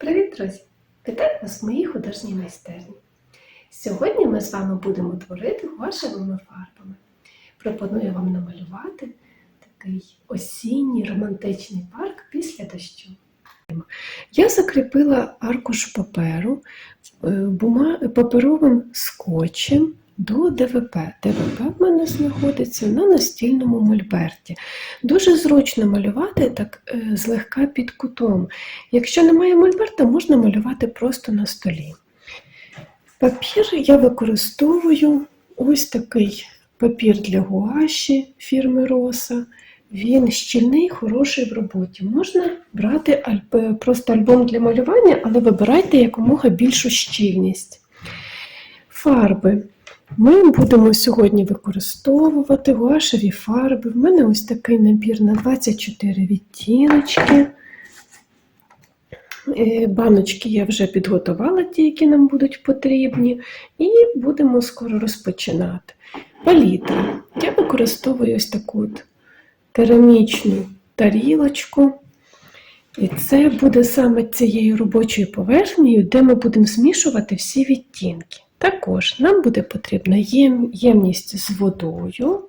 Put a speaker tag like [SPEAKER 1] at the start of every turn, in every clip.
[SPEAKER 1] Привіт, друзі! Вітаю вас в моїй художній майстерні. Сьогодні ми з вами будемо творити гуашевими фарбами. Пропоную вам намалювати такий осінній романтичний парк після дощу. Я закріпила аркуш паперу е, бума- паперовим скотчем до ДВП. ДВП в мене знаходиться на настільному мольберті. Дуже зручно малювати так е, злегка під кутом. Якщо немає мольберта, можна малювати просто на столі. Папір я використовую ось такий папір для гуаші фірми Роса. Він щільний, хороший в роботі. Можна брати альб- просто альбом для малювання, але вибирайте якомога більшу щільність. Фарби. Ми будемо сьогодні використовувати гуашеві фарби. В мене ось такий набір на 24 відтіночки. Е, Баночки я вже підготувала, ті, які нам будуть потрібні, і будемо скоро розпочинати. Палітра. Я використовую ось таку от керамічну тарілочку. І це буде саме цією робочою поверхнею, де ми будемо змішувати всі відтінки. Також нам буде потрібна єм- ємність з водою,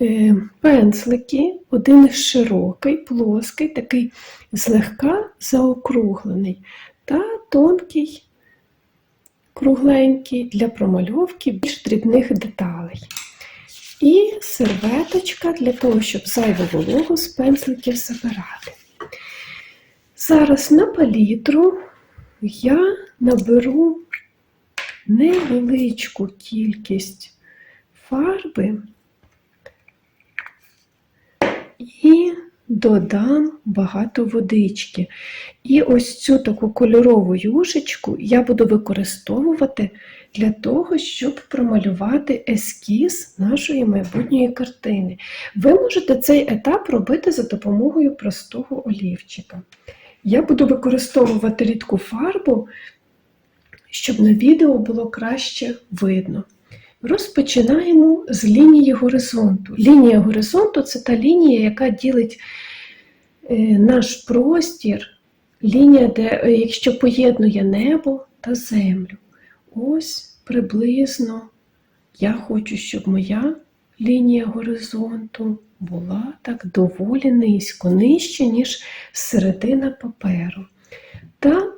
[SPEAKER 1] е, пензлики, один широкий, плоский, такий злегка заокруглений, та тонкий, кругленький для промальовки більш дрібних деталей. І серветочка для того, щоб зайву вологу з пензликів забирати. Зараз на палітру я наберу невеличку кількість фарби і додам багато водички. І ось цю таку кольорову юшечку я буду використовувати для того, щоб промалювати ескіз нашої майбутньої картини. Ви можете цей етап робити за допомогою простого олівчика. Я буду використовувати рідку фарбу, щоб на відео було краще видно. Розпочинаємо з лінії горизонту. Лінія горизонту це та лінія, яка ділить е, наш простір, лінія, де, е, якщо поєднує небо та землю. Ось приблизно я хочу, щоб моя лінія горизонту була так доволі низько, нижче, ніж середина паперу. Та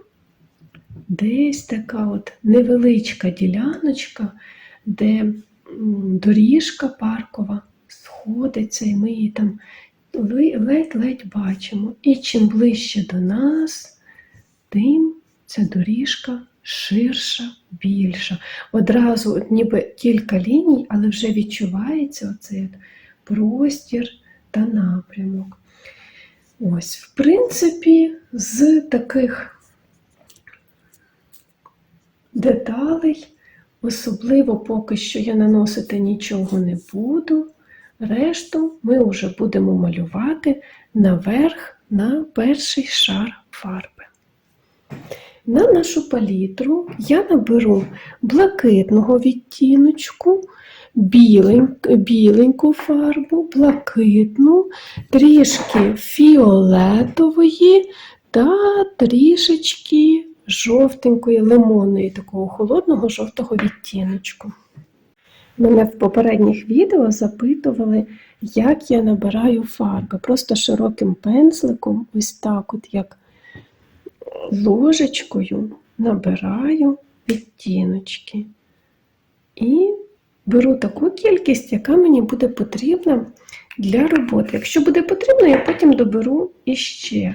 [SPEAKER 1] десь така от невеличка діляночка, де доріжка паркова сходиться, і ми її там ледь-ледь бачимо. І чим ближче до нас, тим ця доріжка ширша, більша. Одразу ніби кілька ліній, але вже відчувається оцей простір та напрямок. Ось, в принципі, з таких деталей, особливо поки що я наносити нічого не буду. Решту ми вже будемо малювати наверх на перший шар фарби. На нашу палітру я наберу блакитного відтіночку, білень- біленьку фарбу, блакитну, трішки фіолетової та трішечки жовтенької лимонної, такого холодного жовтого відтіночку. Мене в попередніх відео запитували, як я набираю фарби. Просто широким пензликом, ось так, от як ложечкою набираю відтіночки. І беру таку кількість, яка мені буде потрібна для роботи. Якщо буде потрібно, я потім доберу іще.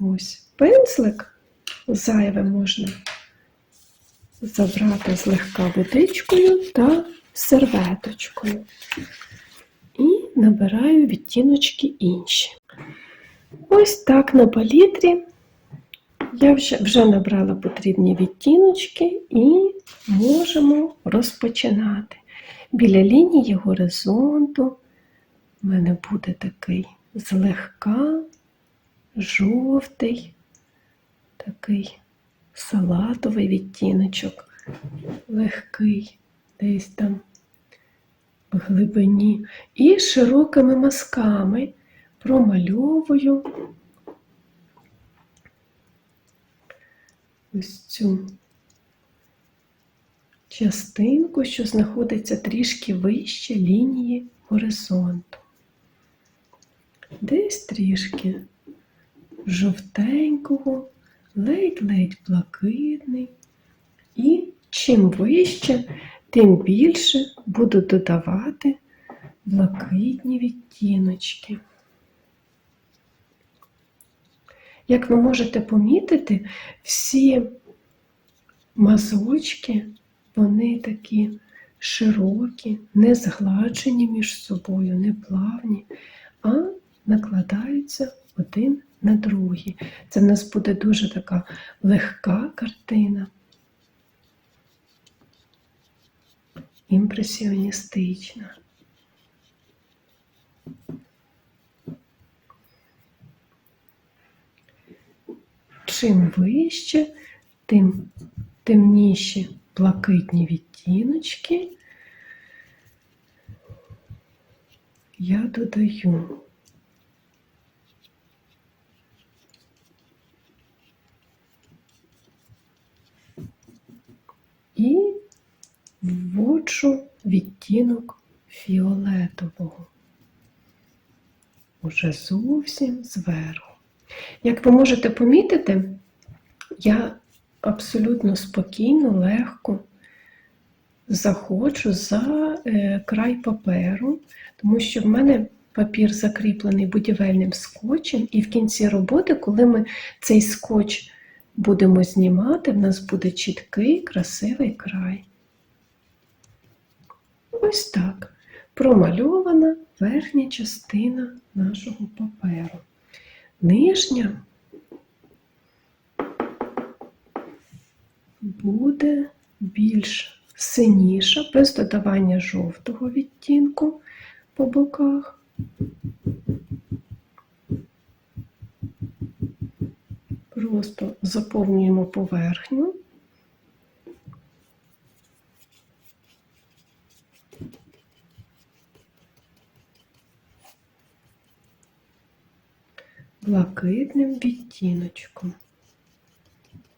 [SPEAKER 1] Ось пензлик зайве можна забрати злегка водичкою та серветочкою. І набираю відтіночки інші. Ось так на палітрі я вже, вже набрала потрібні відтіночки і можемо розпочинати. Біля лінії горизонту в мене буде такий злегка жовтий, такий салатовий відтіночок, легкий, десь там в глибині. І широкими мазками промальовую ось цю частинку, що знаходиться трішки вище лінії горизонту. Десь трішки жовтенького, ледь-ледь блакитний. І чим вище, тим більше буду додавати блакитні відтіночки. Як ви можете помітити, всі мазочки, вони такі широкі, не згладжені між собою, не плавні, а накладаються один на другий. Це в нас буде дуже така легка картина. Імпресіоністична. Чим вище, тим темніші блакитні відтіночки я додаю. І вводжу відтінок фіолетового. Уже зовсім зверху. Як ви можете помітити, я абсолютно спокійно, легко заходжу за е, край паперу, тому що в мене папір закріплений будівельним скотчем, і в кінці роботи, коли ми цей скотч будемо знімати, в нас буде чіткий, красивий край. Ось так промальована верхня частина нашого паперу. Нижня буде більш синіша, без додавання жовтого відтінку по боках. Просто заповнюємо поверхню. Блакитним відтіночком.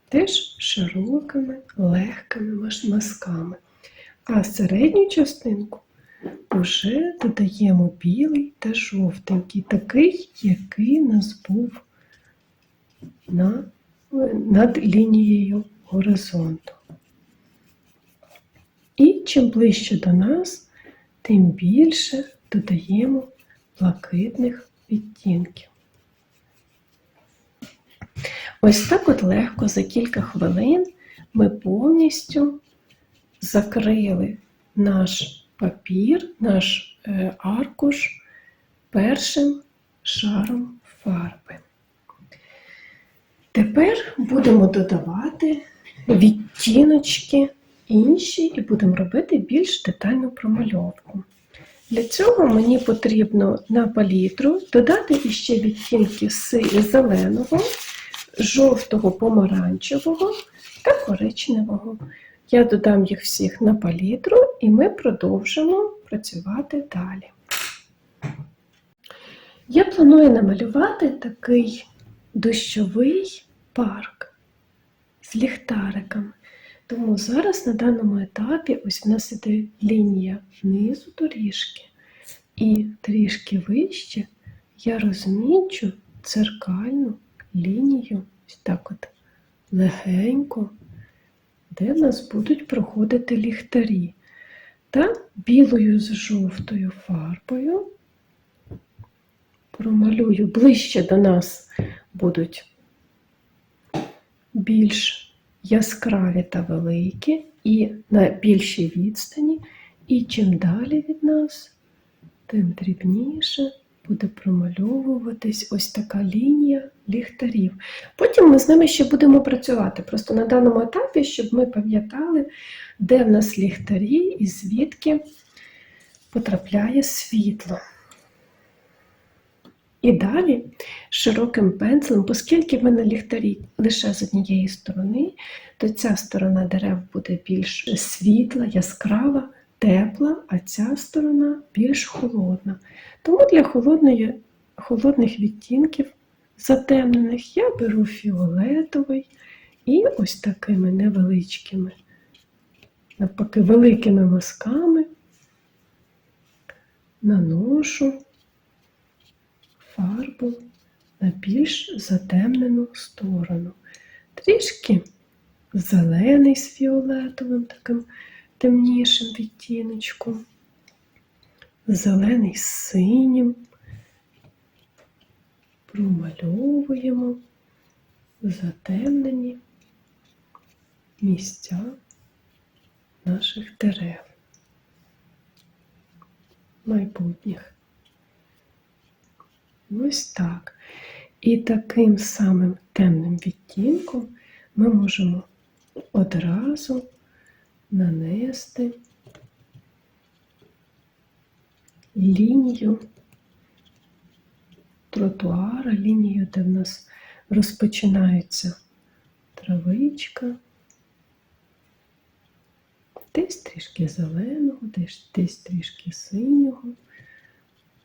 [SPEAKER 1] Теж широкими, легкими мазками. А середню частинку вже додаємо білий та жовтенький, такий, який нас був на, над лінією горизонту. І чим ближче до нас, тим більше додаємо блакитних відтінків. Ось так от легко за кілька хвилин ми повністю закрили наш папір, наш е, аркуш першим шаром фарби. Тепер будемо додавати відтіночки інші і будемо робити більш детальну промальовку. Для цього мені потрібно на палітру додати іще відтінки зеленого, жовтого помаранчевого та коричневого. Я додам їх всіх на палітру і ми продовжимо працювати далі. Я планую намалювати такий дощовий парк з ліхтариками. Тому зараз на даному етапі ось в нас іде лінія низу доріжки. І трішки вище я розмічу церкальну лінію, ось так от легенько, де в нас будуть проходити ліхтарі. Та білою з жовтою фарбою. Промалюю ближче до нас будуть більш яскраві та великі, і на більшій відстані, і чим далі від нас, тим дрібніше буде промальовуватись ось така лінія ліхтарів. Потім ми з ними ще будемо працювати. Просто на даному етапі, щоб ми пам'ятали, де в нас ліхтарі і звідки потрапляє світло. І далі широким пензлем, оскільки в мене ліхтарі лише з однієї сторони, то ця сторона дерев буде більш світла, яскрава, тепла, а ця сторона більш холодна. Тому для холодної, холодних відтінків затемнених я беру фіолетовий І ось такими невеличкими, навпаки, великими мазками наношу фарбу на більш затемнену сторону. Трішки зелений з фіолетовим таким темнішим відтіночком, зелений з синім. Промальовуємо затемнені місця наших дерев майбутніх. Ось так. І таким самим темним відтінком ми можемо одразу нанести лінію тротуара, лінію, де в нас розпочинається травичка. Десь трішки зеленого, десь, десь трішки синього.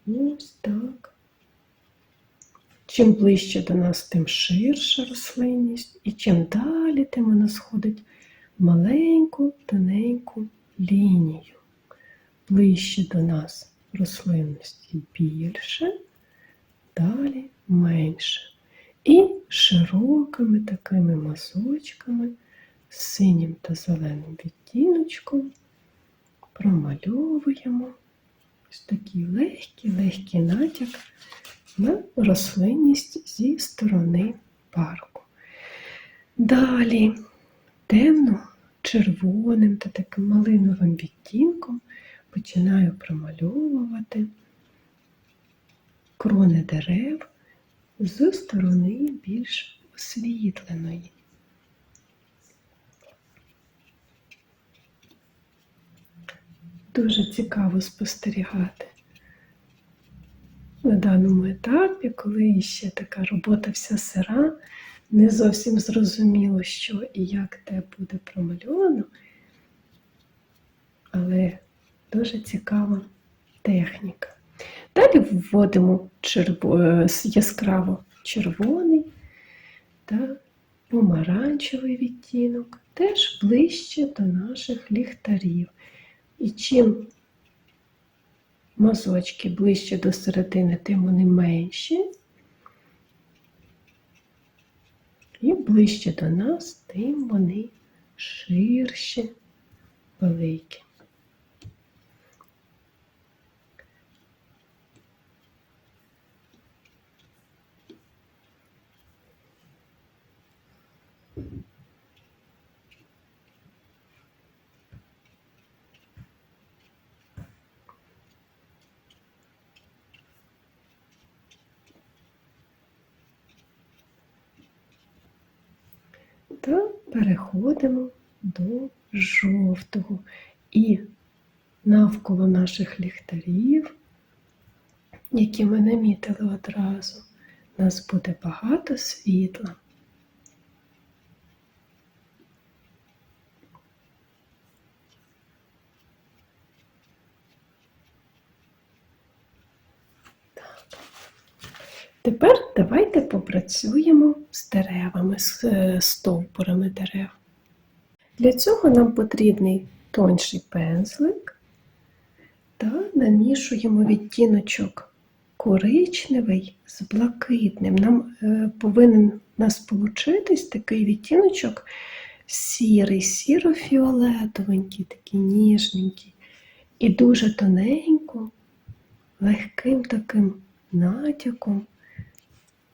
[SPEAKER 1] Ось так. Чим ближче до нас, тим ширша рослинність, і чим далі, тим вона сходить маленьку, тоненьку лінію. Ближче до нас рослинності більше, далі менше. І широкими такими мазочками з синім та зеленим відтіночком промальовуємо ось такий легкий, легкий натяк на рослинність зі сторони парку. Далі темно-червоним та таким малиновим відтінком починаю промальовувати крони дерев з сторони більш освітленої. Дуже цікаво спостерігати на даному етапі, коли ще така робота вся сира, не зовсім зрозуміло, що і як те буде промальовано, але дуже цікава техніка. Далі вводимо черво... е, яскраво червоний та помаранчевий відтінок, теж ближче до наших ліхтарів. І чим мазочки ближче до середини, тим вони менші. І ближче до нас, тим вони ширші, великі. Та переходимо до жовтого. І навколо наших ліхтарів, які ми намітили одразу, у нас буде багато світла. Тепер давайте попрацюємо з деревами, з е, стовбурами дерев. Для цього нам потрібний тонший пензлик та намішуємо відтіночок коричневий з блакитним. Нам е, повинен нас получитись такий відтіночок сірий, сіро-фіолетовенький, такий ніжненький. І дуже тоненько, легким таким натяком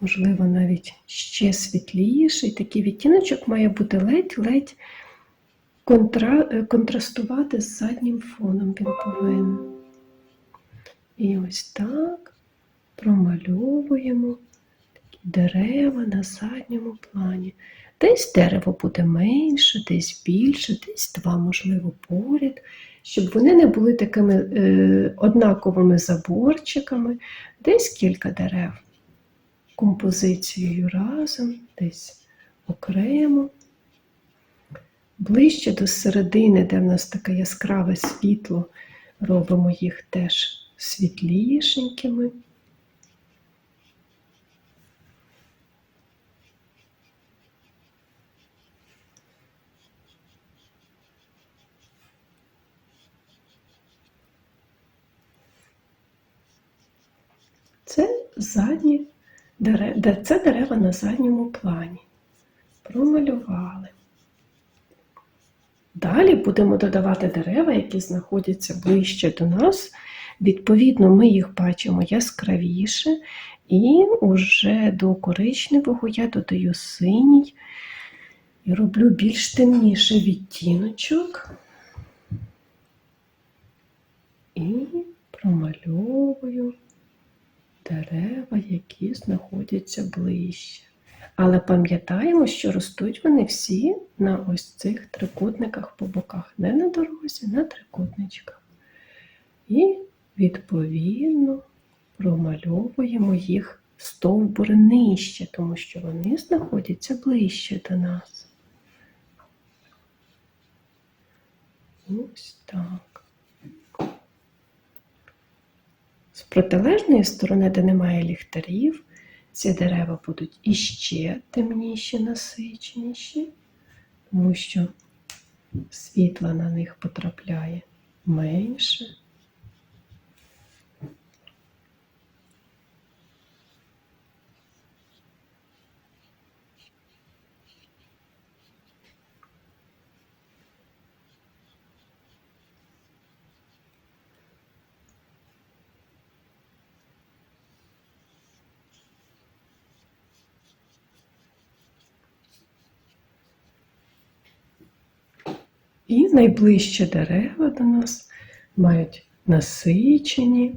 [SPEAKER 1] можливо, навіть ще світліший. Такий відтіночок має бути ледь-ледь контра... е, контрастувати з заднім фоном він повинен. І ось так промальовуємо такі дерева на задньому плані. Десь дерево буде менше, десь більше, десь два, можливо, поряд, щоб вони не були такими е, однаковими заборчиками, десь кілька дерев композицією разом, десь окремо. Ближче до середини, де в нас таке яскраве світло, робимо їх теж світлішенькими. Це задні дерева, де це дерева на задньому плані. Промалювали. Далі будемо додавати дерева, які знаходяться ближче до нас. Відповідно, ми їх бачимо яскравіше, і вже до коричневого я додаю синій і роблю більш темніший відтіночок. І промальовую дерева, які знаходяться ближче. Але пам'ятаємо, що ростуть вони всі на ось цих трикутниках по боках, не на дорозі, на трикутничках. І, відповідно, промальовуємо їх стовбури нижче, тому що вони знаходяться ближче до нас. Ось так. З протилежної сторони, де немає ліхтарів, ці дерева будуть іще темніші, насиченіші, тому що світла на них потрапляє менше. І найближчі дерева до нас мають насичені,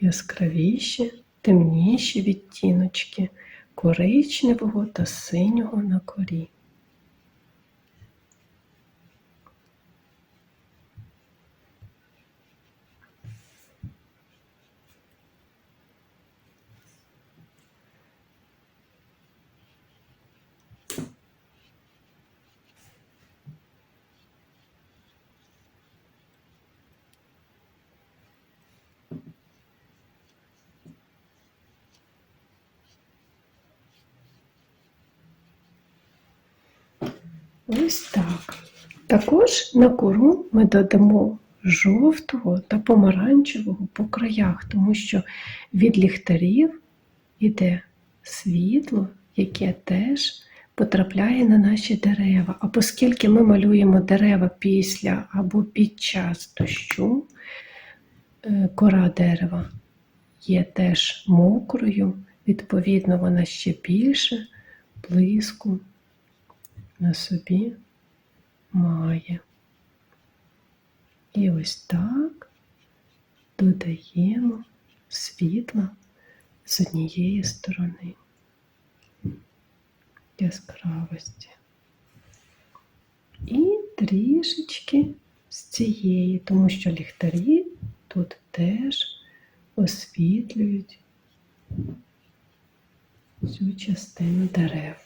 [SPEAKER 1] яскравіші, темніші відтіночки коричневого та синього на корі. Ось так. Також на кору ми додамо жовтого та помаранчевого по краях, тому що від ліхтарів іде світло, яке теж потрапляє на наші дерева. А оскільки ми малюємо дерева після або під час дощу, е, кора дерева є теж мокрою, відповідно, вона ще більше блиску на собі має. І ось так додаємо світла з однієї сторони яскравості. І трішечки з цієї, тому що ліхтарі тут теж освітлюють цю частину дерев.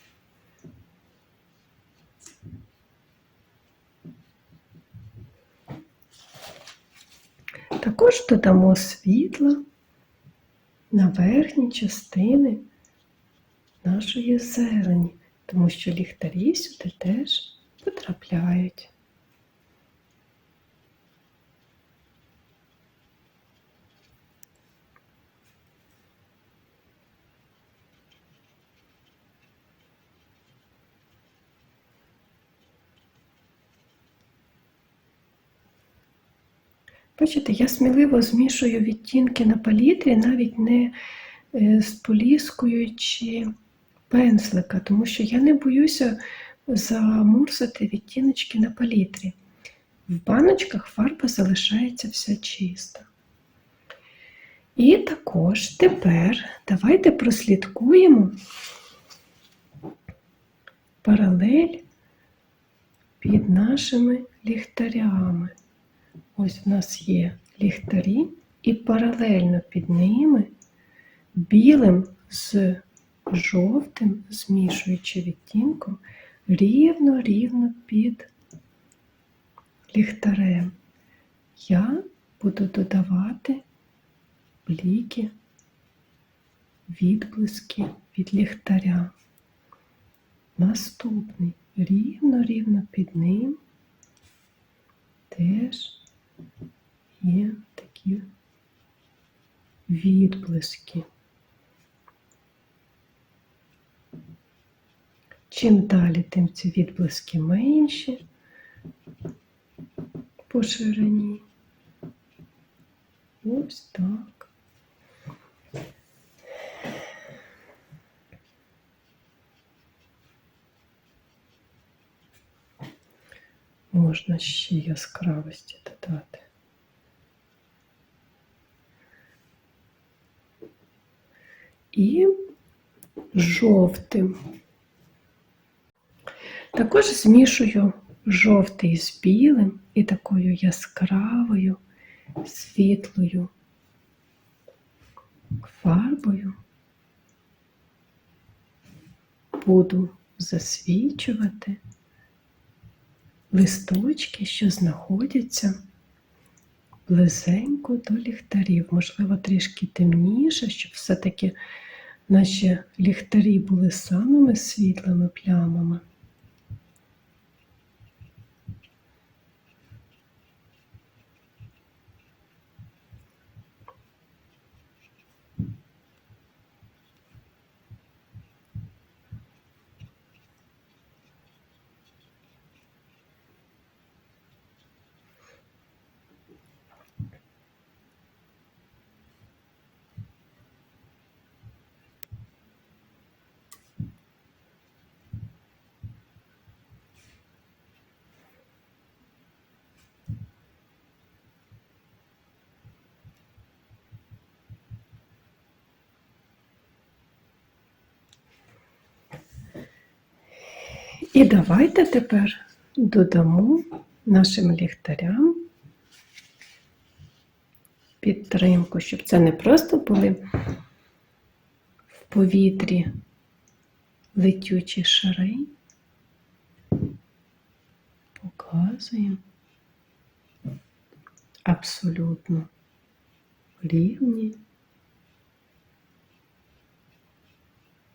[SPEAKER 1] Також додамо світла на верхні частини нашої зелені, тому що ліхтарі сюди теж потрапляють. Бачите, я сміливо змішую відтінки на палітрі, навіть не е, споліскуючи пензлика, тому що я не боюся замурзати відтіночки на палітрі. В баночках фарба залишається вся чиста. І також тепер давайте прослідкуємо паралель під нашими ліхтарями. Ось в нас є ліхтарі, і паралельно під ними білим з жовтим, змішуючи відтінком, рівно-рівно під ліхтарем. Я буду додавати бліки, відблиски від ліхтаря. Наступний рівно-рівно під ним теж є такі відблиски. Чим далі, тим ці відблиски менші по ширині. Ось так. Можна ще яскравості додати. І жовтим. Також змішую жовтий з білим і такою яскравою, світлою фарбою буду засвічувати листочки, що знаходяться близенько до ліхтарів, можливо, трішки темніше, щоб все-таки наші ліхтарі були самими світлими плямами. І давайте тепер додамо нашим ліхтарям підтримку, щоб це не просто були в повітрі летючі шари. Показуємо абсолютно рівні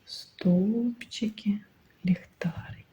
[SPEAKER 1] стовпчики ліхтариків.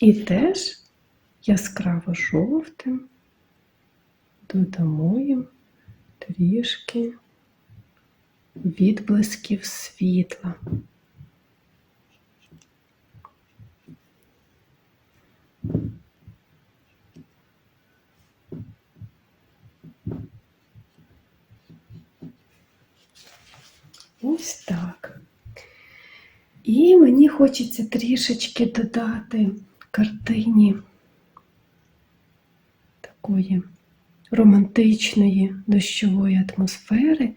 [SPEAKER 1] І теж яскраво жовтим додамо їм трішки відблисків світла. Ось так. І мені хочеться трішечки додати картині такої романтичної дощової атмосфери.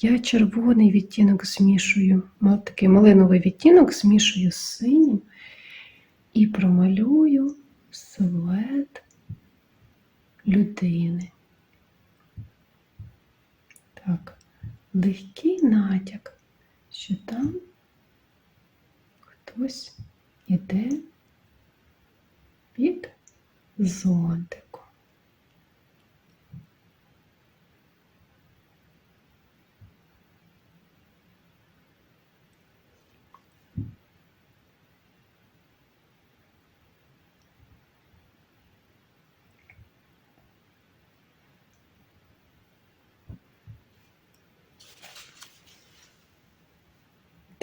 [SPEAKER 1] Я червоний відтінок змішую, такий малиновий відтінок змішую з синім і промалюю силует людини. Так, легкий натяк, що там хтось іде під зонтиком.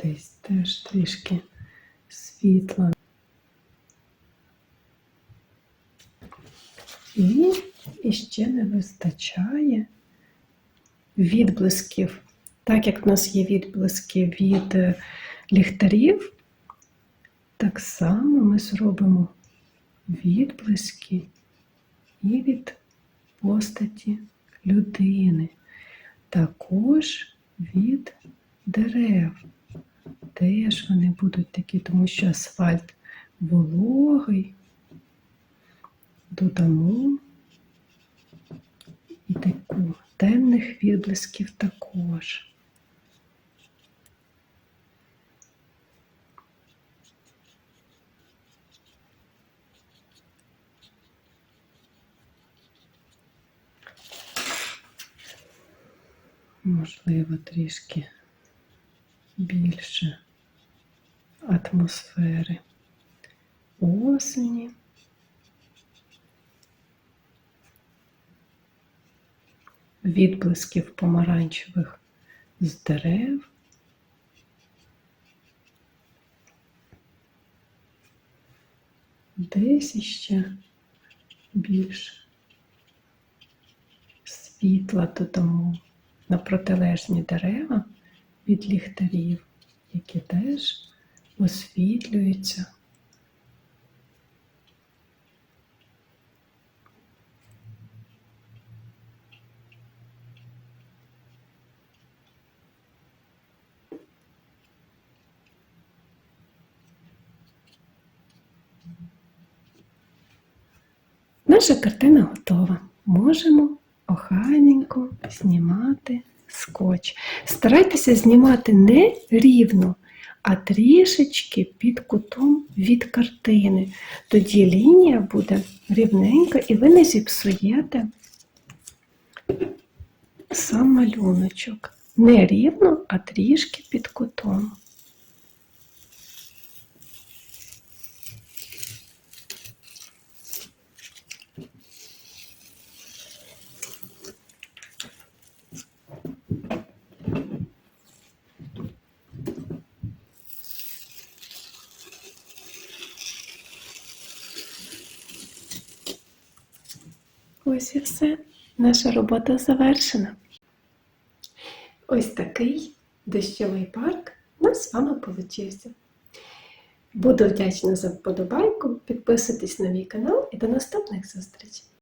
[SPEAKER 1] Десь теж трішки світла. І іще не вистачає відблисків. Так як в нас є відблиски від е, ліхтарів, так само ми зробимо відблиски і від постаті людини, також від дерев. Теж вони будуть такі, тому що асфальт вологий, додамо і таку темних відблисків також. Можливо, трішки більше атмосфери осені. Відблисків помаранчевих з дерев. Десь іще більше світла додамо на протилежні дерева від ліхтарів, які теж освітлюються. Наша картина готова. Можемо охайненько знімати скотч. Старайтеся знімати не рівно, а трішечки під кутом від картини. Тоді лінія буде рівненька і ви не зіпсуєте сам малюночок. Не рівно, а трішки під кутом. Ось і все. Наша робота завершена. Ось такий дощовий парк у нас з вами получився. Буду вдячна за вподобайку, підписуйтесь на мій канал і до наступних зустрічей!